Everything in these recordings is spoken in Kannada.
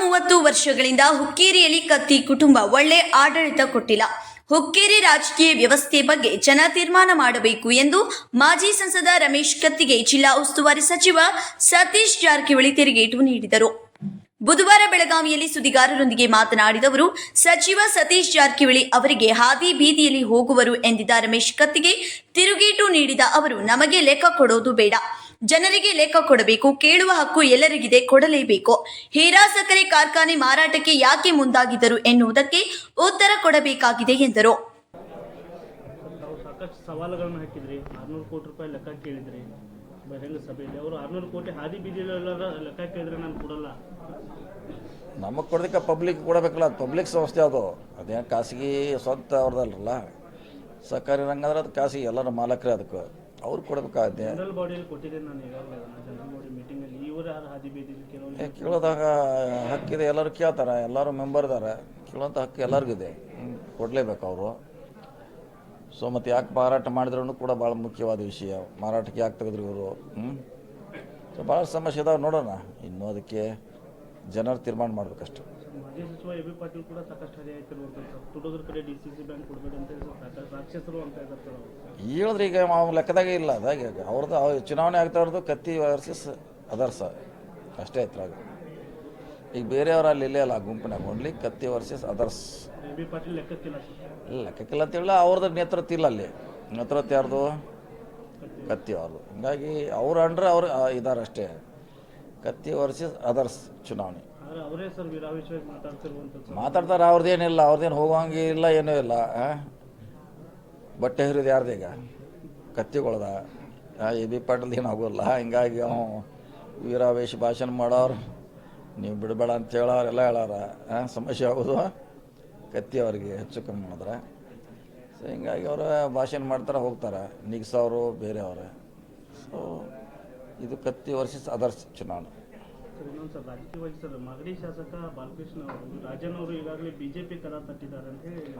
ಮೂವತ್ತು ವರ್ಷಗಳಿಂದ ಹುಕ್ಕೇರಿಯಲ್ಲಿ ಕತ್ತಿ ಕುಟುಂಬ ಒಳ್ಳೆ ಆಡಳಿತ ಕೊಟ್ಟಿಲ್ಲ. ಹುಕ್ಕೇರಿ ರಾಜಕೀಯ ವ್ಯವಸ್ಥೆ ಬಗ್ಗೆ ಜನ ತೀರ್ಮಾನ ಮಾಡಬೇಕು ಎಂದು ಮಾಜಿ ಸಂಸದ ರಮೇಶ್ ಕತ್ತಿಗೆ ಜಿಲ್ಲಾ ಉಸ್ತುವಾರಿ ಸಚಿವ ಸತೀಶ್ ಜಾರಕಿಹೊಳಿ ತಿರುಗೇಟು ನೀಡಿದರು. ಬುಧವಾರ ಬೆಳಗಾವಿಯಲ್ಲಿ ಸುದ್ದಿಗಾರರೊಂದಿಗೆ ಮಾತನಾಡಿದವರು ಸಚಿವ ಸತೀಶ್ ಜಾರಕಿಹೊಳಿ ಅವರಿಗೆ ಹಾದಿ ಬೀದಿಯಲ್ಲಿ ಹೋಗುವರು ಎಂದಿದ್ದ ರಮೇಶ್ ಕತ್ತಿಗೆ ತಿರುಗೇಟು ನೀಡಿದ ಅವರು, ನಮಗೆ ಲೆಕ್ಕ ಕೊಡೋದು ಬೇಡ. ಜನರಿಗೆ ಲೆಕ್ಕ ಕೊಡಬೇಕು ಕೇಳುವ ಹಕ್ಕು ಎಲ್ಲರಿಗಿದೆ ಕೊಡಲೇಬೇಕು. ಹೀರಾ ಸಕ್ಕರೆ ಕಾರ್ಖಾನೆ ಮಾರಾಟಕ್ಕೆ ಯಾಕೆ ಮುಂದಾಗಿದ್ದರು ಎನ್ನುವುದಕ್ಕೆ ಉತ್ತರ ಕೊಡಬೇಕಾಗಿದೆ ಎಂದರು. ಸಾಕಷ್ಟು ಸವಾಲುಗಳನ್ನು ಹಾಕಿದ್ರಿ ಆರ್ನೂರು ಕೋಟಿ ರೂಪಾಯಿ ಲೆಕ್ಕ ಕೇಳಿದ್ರಿ. ಬಹಿರಂಗ ಸಭೆಯಲ್ಲಿ ಅವರು ಆರ್ನೂರು ಕೋಟಿ ಹಾದಿ ಬೀದಿಲೆಲ್ಲ ಲೆಕ್ಕ ಕೇಳಿದ್ರೆ ನಾನು ಕೊಡಲ್ಲ. ನಮಗೆ ಕೊಡೋದಕ್ಕೆ ಪಬ್ಲಿಕ್ ಕೊಡಬೇಕಲ್ಲ ಅದು ಪಬ್ಲಿಕ್ ಸಂಸ್ಥೆ ಅದು. ಅದೇನು ಖಾಸಗಿ ಸ್ವಂತ ಅವ್ರದಲ್ರಲ್ಲ. ಸರ್ಕಾರಿ ರಂಗ ಅಂದ್ರೆ ಅದು ಖಾಸಗಿ ಎಲ್ಲರ ಮಾಲಕರೇ ಅದಕ್ಕೆ. ಅವ್ರು ಕೊಡ್ಬೇಕಾಗತ್ತೆ. ಕೇಳೋದಾಗ ಹಕ್ಕಿದೆ ಎಲ್ಲರೂ ಕೇಳ್ತಾರೆ ಎಲ್ಲರೂ ಮೆಂಬರ್ ಇದ್ದಾರೆ ಕೇಳೋಂಥ ಹಕ್ಕು ಎಲ್ಲರಿಗಿದೆ. ಕೊಡಲೇಬೇಕು ಅವರು. ಸೊ ಮತ್ತು ಯಾಕೆ ಮಾರಾಟ ಮಾಡಿದ್ರೂ ಕೂಡ ಭಾಳ ಮುಖ್ಯವಾದ ವಿಷಯ. ಮಾರಾಟಕ್ಕೆ ಯಾಕೆ ತೆಗೆದ್ರು ಇವರು? ಹ್ಞೂ ಸೊ ಭಾಳ ಸಮಸ್ಯೆ ಇದಾವೆ ನೋಡೋಣ. ಇನ್ನೂ ಅದಕ್ಕೆ ಜನರು ತೀರ್ಮಾನ ಮಾಡಬೇಕಷ್ಟು. ಹೇಳಿದ್ರೆ ಈಗ ಅವ್ನ ಲೆಕ್ಕದಾಗೆ ಇಲ್ಲ ಅದಾಗ ಅವ್ರದ್ದು ಅವ್ರ ಚುನಾವಣೆ ಆಗ್ತಾ ಇರೋದು ಕತ್ತಿ ವರ್ಸಸ್ ಅದರ್ಸ ಅಷ್ಟೇ ಐತ್ರಾಗ ಈಗ ಬೇರೆಯವ್ರು ಅಲ್ಲಿ ಇಲ್ಲೇ ಅಲ್ಲ ಗುಂಪಿನಾಗ ಓನ್ಲಿ ಕತ್ತಿ ವರ್ಸಸ್ ಅದರ್ಸ್ ಲೆಕ್ಕಕ್ಕಿಲ್ಲ ಅಂತೇಳಿ ಅವ್ರದ್ದು ನೇತೃತ್ವ ಇಲ್ಲ ಅಲ್ಲಿ. ನೇತೃತ್ವ ಯಾರ್ದು? ಕತ್ತಿ ಅವ್ರದ್ದು. ಹಿಂಗಾಗಿ ಅವ್ರು ಅಂಡ್ರೆ ಅವ್ರು ಇದಾರಷ್ಟೇ ಕತ್ತಿ ವರ್ಸಸ್ ಅದರ್ಸ್ ಚುನಾವಣೆ. ಮಾತಾಡ್ತಾರೆ ಅವ್ರದ್ದೇನಿಲ್ಲ ಅವ್ರದ್ದೇನು ಹೋಗೋಂಗೆ ಇಲ್ಲ ಏನೂ ಇಲ್ಲ? ಬಟ್ಟೆ ಹಿರಿದು ಯಾರ್ದೀಗ ಕತ್ತಿಗೊಳ್ದ. ಎ ಬಿ ಪಾಟೀಲ್ ಏನು ಆಗೋಲ್ಲ ಹಿಂಗಾಗಿ ಅವ ವೀರಾವೇಶ ಭಾಷಣ ಮಾಡೋರು ನೀವು ಬಿಡಬೇಡ ಅಂತ ಹೇಳೋರು ಎಲ್ಲ ಹೇಳಾರ ಸಮಸ್ಯೆ ಆಗೋದು ಕತ್ತಿ ಅವ್ರಿಗೆ ಹೆಚ್ಚು ಕಮ್ಮಿ ಮಾಡಿದ್ರೆ. ಸೊ ಹಿಂಗಾಗಿ ಅವರು ಭಾಷಣ ಮಾಡ್ತಾರೆ ಹೋಗ್ತಾರೆ ನಿಗ್ಸೋರು ಬೇರೆಯವರು. ಸೊ ಇದು ಪ್ರತಿ ವರ್ಷ ಆದರ್ಶ ಚುನಾವಣೆ. ಸರ್ ಇನ್ನೊಂದು ಸರ್ ರಾಜಕೀಯವಾಗಿ ಸರ್ ಮಾಗಡಿ ಶಾಸಕ ಬಾಲಕೃಷ್ಣ ಅವರು ರಾಜನ್ ಅವರು ಈಗಾಗಲೇ ಬಿಜೆಪಿ ಕದ ತಟ್ಟಿದ್ದಾರೆ ಅಂತ ಹೇಳಿ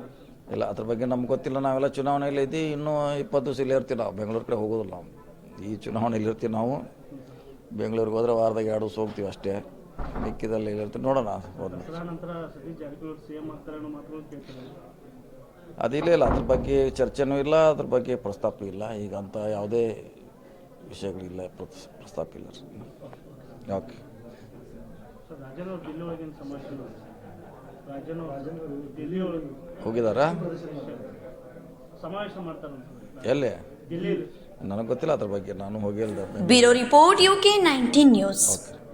ಇಲ್ಲ ಅದ್ರ ಬಗ್ಗೆ ನಮ್ಗೆ ಗೊತ್ತಿಲ್ಲ ನಾವೆಲ್ಲ ಚುನಾವಣೆಯಲ್ಲಿ ಇದ್ದೀವಿ ಇನ್ನೂ ಇಪ್ಪತ್ತು ದಿವಸ ಇಲ್ಲೇ ಇರ್ತೀವಿ ನಾವು ಬೆಂಗಳೂರು ಕಡೆ ಹೋಗೋದಿಲ್ಲ ನಾವು. ಈ ಚುನಾವಣೆಯಲ್ಲಿ ಇರ್ತೀವಿ ನಾವು ಬೆಂಗಳೂರಿಗೆ ಹೋದ್ರೆ ವಾರದಾಗ ಎರಡು ದಿವಸ ಹೋಗ್ತೀವಿ ಅಷ್ಟೇ ಮಿಕ್ಕಿದಲ್ಲಿ ಇರ್ತೀವಿ ನೋಡೋಣ ಹೋದ್ಮೇಲೆ. ದಸರಾ ನಂತರ ಸತೀಶ್ ಜಾರಕಿಹೊಳಿ ಸಿ ಎಂ ಆಗ್ತಾರೆ ಅನ್ನೋ ಮಾತುಗಳು ಕೇಳ್ತಾರೆ. ಅದಿಲ್ಲ ಇಲ್ಲ ಅದ್ರ ಬಗ್ಗೆ ಚರ್ಚೆನೂ ಇಲ್ಲ ಅದ್ರ ಬಗ್ಗೆ ಪ್ರಸ್ತಾಪ ಇಲ್ಲ ಈಗ ಅಂತ ಯಾವುದೇ ವಿಷಯಗಳಿಲ್ಲ ಪ್ರಸ್- ಪ್ರಸ್ತಾಪ ಇಲ್ಲ ಓಕೆ. Sir okay ಹೋಗಿದಾರಾ? ಎಲ್ಲಿ? ನನಗೆ ಗೊತ್ತಿಲ್ಲ ಅದ್ರ ಬಗ್ಗೆ ನಾನು ಹೋಗಿಲ್ಲ bureau report U K nineteen news. Okay.